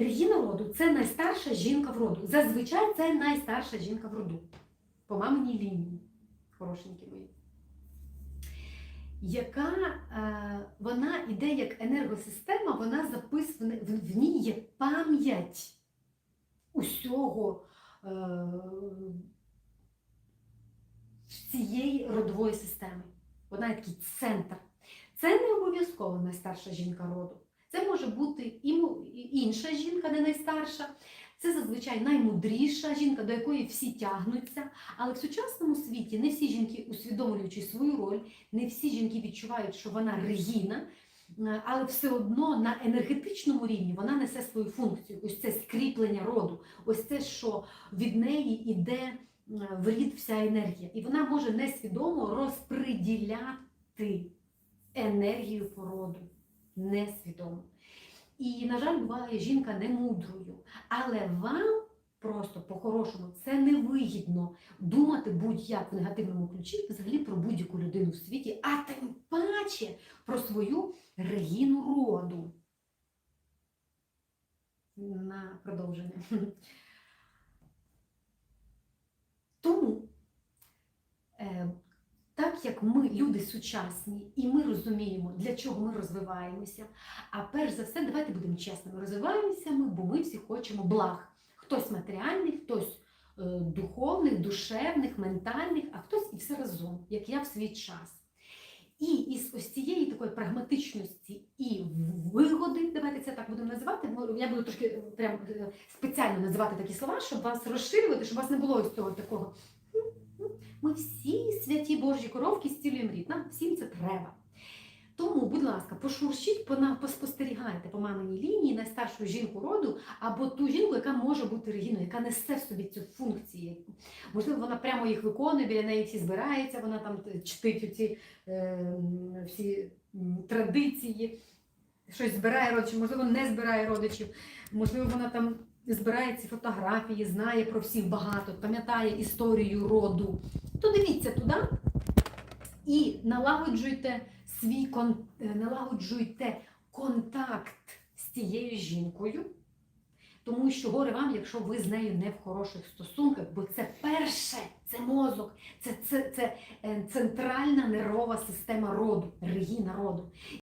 Регіна роду це найстарша жінка в роду. Зазвичай це найстарша жінка в роду. По маминій лінії, хорошенькі мої. Яка е, вона іде як енергосистема, вона записана, в, в ній є пам'ять усього е, цієї родової системи. Вона є такий центр. Це не обов'язково найстарша жінка роду. Це може бути і інша жінка, не найстарша. Це зазвичай наймудріша жінка, до якої всі тягнуться. Але в сучасному світі не всі жінки, усвідомлюючи свою роль, не всі жінки відчувають, що вона регіна, але все одно на енергетичному рівні вона несе свою функцію. Ось це скріплення роду, ось це, що від неї йде е, в рід вся енергія. І вона може несвідомо розподіляти енергію породу. Несвідомо. І, на жаль, буває жінка немудрою. Але вам просто по-хорошому це невигідно думати будь-як в негативному ключі взагалі про будь-яку людину в світі, а тим паче про свою регіну роду. На продовження. Тому, як ми люди сучасні, і ми розуміємо, для чого ми розвиваємося, а перш за все, давайте будемо чесними, розвиваємося ми, бо ми всі хочемо благ. Хтось матеріальних, хтось е, духовних, душевних, ментальних, а хтось і все разом, як я в свій час. І із ось цієї такої прагматичності і вигоди, давайте це так будемо називати. Я буду трошки е, прям е, спеціально називати такі слова, щоб вас розширювати, щоб у вас не було ось цього такого. «М-м, Ми всі святі Божі коровки зцілюємо рід. Нам всім це треба. Тому, будь ласка, пошуршіть, поспостерігайте по маминій лінії найстаршу жінку роду або ту жінку, яка може бути регіною, яка несе в собі цю функцію. Можливо, вона прямо їх виконує, біля неї всі збираються, вона там чтить оці е, всі традиції, щось збирає родичів, можливо, не збирає родичів, можливо, вона там збирає ці фотографії, знає про всіх багато, пам'ятає історію роду. То дивіться туди і налагоджуйте свій кон... е, налагоджуйте контакт з цією жінкою. Тому що горе вам, якщо ви з нею не в хороших стосунках, бо це перше, це мозок, це, це, це е, центральна нервова система роду, регіна роду.